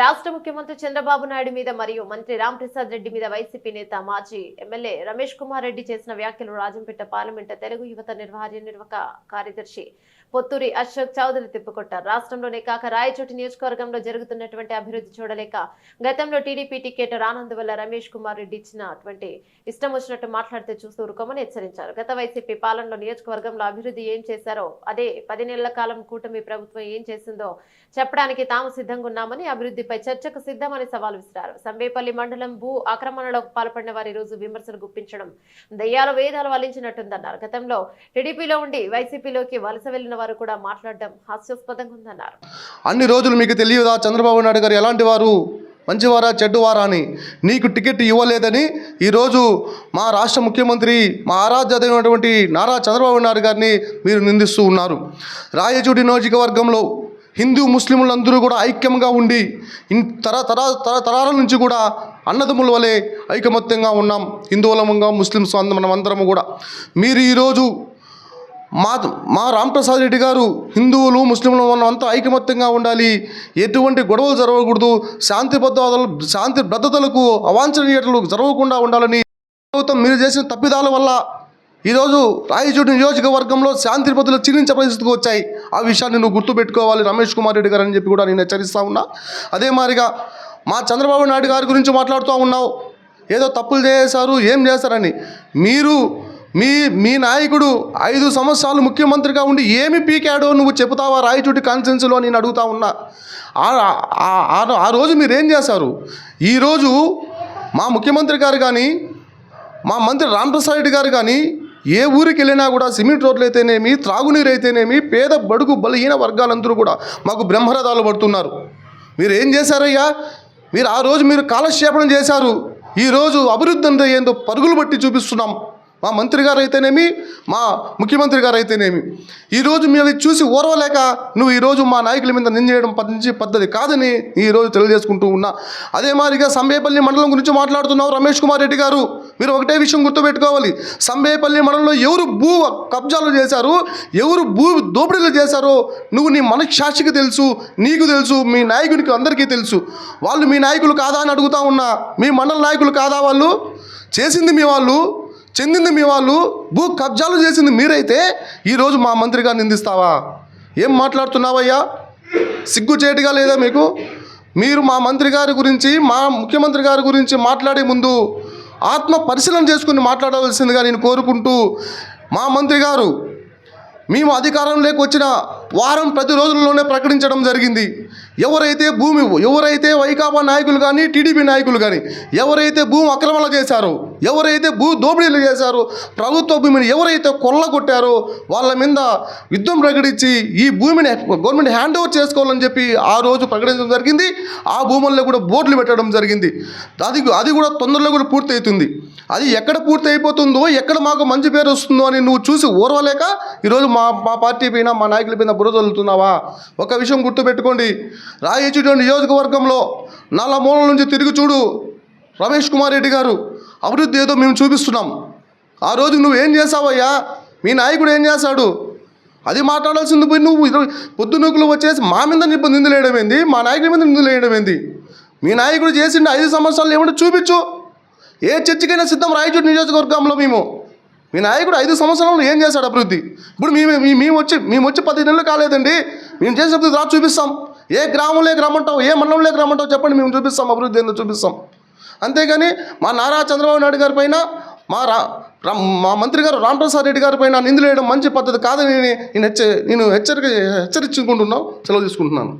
రాష్ట్ర ముఖ్యమంత్రి చంద్రబాబు నాయుడు మీద మరియు మంత్రి రాంప్రసాద్ రెడ్డి మీద వైసీపీ నేత మాజీ ఎమ్మెల్యే రమేష్ కుమార్ రెడ్డి చేసిన వ్యాఖ్యలు రాజంపేట పార్లమెంటు తెలుగు యువత నిర్వహణ నిర్వహక కార్యదర్శి పొత్తూరి అశోక్ చౌదరి తిప్పుకొట్టారు. రాష్ట్రంలోనే కాక రాయచోటి నియోజకవర్గంలో జరుగుతున్నటువంటి అభివృద్ధి చూడలేక గతంలో టీడీపీ టికెట్ రానందువల్ల రమేష్ కుమార్ రెడ్డి ఇచ్చినటువంటి ఇష్టం వచ్చినట్టు మాట్లాడితే చూస్తూ ఊరుకోమని హెచ్చరించారు. గత వైసీపీ పాలనలో నియోజకవర్గంలో అభివృద్ధి ఏం చేశారో అదే పది నెలల కాలం కూటమి ప్రభుత్వం ఏం చేసిందో చెప్పడానికి తాము సిద్ధంగా ఉన్నామని అభివృద్ధి దీనిపై చర్చకు సిద్ధమని సవాల్ విసిరారు. సంబేపల్లి మండలం భూ ఆక్రమణలకు పాల్పడిన వారి రోజు విమర్శలు గుప్పించడం దయ్యాల వేదాలు వలించినట్టుందన్నారు గతంలో టీడీపీలో ఉండి వైసీపీలోకి వలస వెళ్ళిన వారు కూడా మాట్లాడడం హాస్యాస్పదంగా ఉందన్నారు. అన్ని రోజులు మీకు తెలియదా? చంద్రబాబు నాయుడు గారు ఎలాంటి వారు? మంచివారా చెడ్డువారా అని నీకు టికెట్ ఇవ్వలేదని ఈరోజు మా రాష్ట్ర ముఖ్యమంత్రి మా ఆరాధ్యమైనటువంటి నారా చంద్రబాబు నాయుడు గారిని మీరు నిందిస్తూ ఉన్నారు. రాయచూటి నియోజకవర్గంలో హిందూ ముస్లింలందరూ కూడా ఐక్యంగా ఉండి ఇన్ తర తర తర తరాల నుంచి కూడా అన్నదమ్ముల వలె ఐకమత్యంగా ఉన్నాం. హిందువులముగా ముస్లిమ్స్ అంద మనమందరము కూడా. మీరు ఈరోజు మా మా రామప్రసాద్ రెడ్డి గారు హిందువులు ముస్లింలు మనం అంతా ఐకమత్యంగా ఉండాలి. ఎటువంటి గొడవలు జరగకూడదు. శాంతి భద్రతలు శాంతి భద్రతలకు అవాంఛనీయతలు జరగకుండా ఉండాలని ప్రభుత్వం మీరు చేసిన తప్పిదాల వల్ల ఈరోజు రాయచోటి నియోజకవర్గంలో శాంతి భద్రతలు క్షీణించే పరిస్థితికి వచ్చాయి. ఆ విషయాన్ని నువ్వు గుర్తుపెట్టుకోవాలి. రమేష్ కుమార్ రెడ్డి గారు అని చెప్పి కూడా నేను హెచ్చరిస్తా ఉన్నా. అదే మాదిరిగా మా చంద్రబాబు నాయుడు గారి గురించి మాట్లాడుతూ ఉన్నావు. ఏదో తప్పులు చేశారు ఏం చేశారని. మీరు మీ మీ నాయకుడు ఐదు సంవత్సరాలు ముఖ్యమంత్రిగా ఉండి ఏమి పీకాడో నువ్వు చెబుతావా? రాయచూటి కాన్ఫరెన్స్లో నేను అడుగుతా ఉన్నా. ఆ- ఆ రోజు మీరు ఏం చేశారు? ఈరోజు మా ముఖ్యమంత్రి గారు కానీ మా మంత్రి రామప్రసాద్ రెడ్డి గారు కానీ ఏ ఊరికి వెళ్ళినా కూడా సిమెంట్ రోడ్లు అయితేనేమి త్రాగునీరు అయితేనేమి పేద బడుగు బలహీన వర్గాలందరూ కూడా మాకు బ్రహ్మరథాలు పడుతున్నారు. మీరు ఏం చేశారయ్యా? మీరు ఆ రోజు మీరు కాలక్షేపణం చేశారు. ఈరోజు అభివృద్ధి అంటే ఏందో పరుగులు బట్టి చూపిస్తున్నాం. మా మంత్రి గారు అయితేనేమి మా ముఖ్యమంత్రి గారు అయితేనేమి ఈరోజు మేము చూసి ఓర్వలేక నువ్వు ఈరోజు మా నాయకుల మీద నిందేయడం పద్ధతి పద్ధతి కాదని ఈరోజు తెలియజేసుకుంటూ ఉన్నా. అదే మాదిరిగా సంబేపల్లి మండలం గురించి మాట్లాడుతున్నావు రమేష్ కుమార్ రెడ్డి గారు. మీరు ఒకటే విషయం గుర్తుపెట్టుకోవాలి. సంబేపల్లి మండలంలో ఎవరు భూ కబ్జాలు చేశారు ఎవరు భూ దోపిడీలు చేశారో నువ్వు నీ మనశ్శాక్షికి తెలుసు నీకు తెలుసు మీ నాయకునికి అందరికీ తెలుసు. వాళ్ళు మీ నాయకులు కాదా అని అడుగుతా ఉన్నా. మీ మండల నాయకులు కాదా వాళ్ళు? చేసింది మీ వాళ్ళు? చెందింది మీ వాళ్ళు భూ కబ్జాలు చేసింది మీరైతే ఈరోజు మా మంత్రి నిందిస్తావా? ఏం మాట్లాడుతున్నావయ్యా? సిగ్గుచేటుగా లేదా మీకు? మీరు మా మంత్రి గారి గురించి మా ముఖ్యమంత్రి గారి గురించి మాట్లాడే ముందు ఆత్మ పరిశీలన చేసుకుని మాట్లాడవలసిందిగా నేను కోరుకుంటూ మా మంత్రి గారు మేము అధికారంలోకి వచ్చిన వారం ప్రతి రోజుల్లోనే ప్రకటించడం జరిగింది. ఎవరైతే భూమి ఎవరైతే వైకాపా నాయకులు కానీ టీడీపీ నాయకులు కానీ ఎవరైతే భూమి అక్రమాలు చేశారో ఎవరైతే భూ దోపిడీలు చేశారో ప్రభుత్వ భూమిని ఎవరైతే కొల్లగొట్టారో వాళ్ళ మీద యుద్ధం ప్రకటించి ఈ భూమిని గవర్నమెంట్ హ్యాండ్ ఓవర్ చేసుకోవాలని చెప్పి ఆ రోజు ప్రకటించడం జరిగింది. ఆ భూముల్లో కూడా బోర్డులు పెట్టడం జరిగింది. అది అది కూడా తొందరలో కూడా పూర్తి అవుతుంది అది ఎక్కడ పూర్తి అయిపోతుందో ఎక్కడ మాకు మంచి పేరు వస్తుందో అని నువ్వు చూసి ఓర్వలేక ఈరోజు మా మా పార్టీ పైన మా నాయకుల పైన బురద వదులుతున్నావా ఒక విషయం గుర్తుపెట్టుకోండి. రాయచూటి నియోజకవర్గంలో నల్ల మూల నుంచి తిరిగి చూడు రమేష్ కుమార్ రెడ్డి గారు. అభివృద్ధి ఏదో మేము చూపిస్తున్నాం. ఆ రోజు నువ్వు ఏం చేసావయ్యా మీ నాయకుడు ఏం చేశాడు? అది మాట్లాడాల్సింది పోయి నువ్వు ఇరవై పొద్దునూకులు వచ్చేసి మా మీద నిప్పు నిందలేయడం ఏంది? మా నాయకుడి మీద నిందలేయడం ఏంది? మీ నాయకుడు చేసిండు ఐదు సంవత్సరాలు ఏమంటే చూపించు. ఏ చర్చకైనా సిద్ధం రాయచూటి నియోజకవర్గంలో మేము. మీ నాయకుడు ఐదు సంవత్సరాలు ఏం చేశాడు అభివృద్ధి? ఇప్పుడు మేము మీ- మేము వచ్చి మేము వచ్చి పది నెలలు కాలేదండి. మేము చేసిన అభివృద్ధి రా చూపిస్తాం. ఏ గ్రామంలో రమ్మంటావు ఏ మండలంలో రమ్మంటావు చెప్పండి మేము చూపిస్తాం. అభివృద్ధి ఏందో చూపిస్తాం. అంతేగాని మా నారా చంద్రబాబు నాయుడు గారి పైన మా రా మా మంత్రి గారు రామప్రసాద్ రెడ్డి గారి పైన నిందలేయడం మంచి పద్ధతి కాదని నేను హెచ్చ నేను హెచ్చరిక హెచ్చరించుకుంటున్నాను సెలవు తీసుకుంటున్నాను.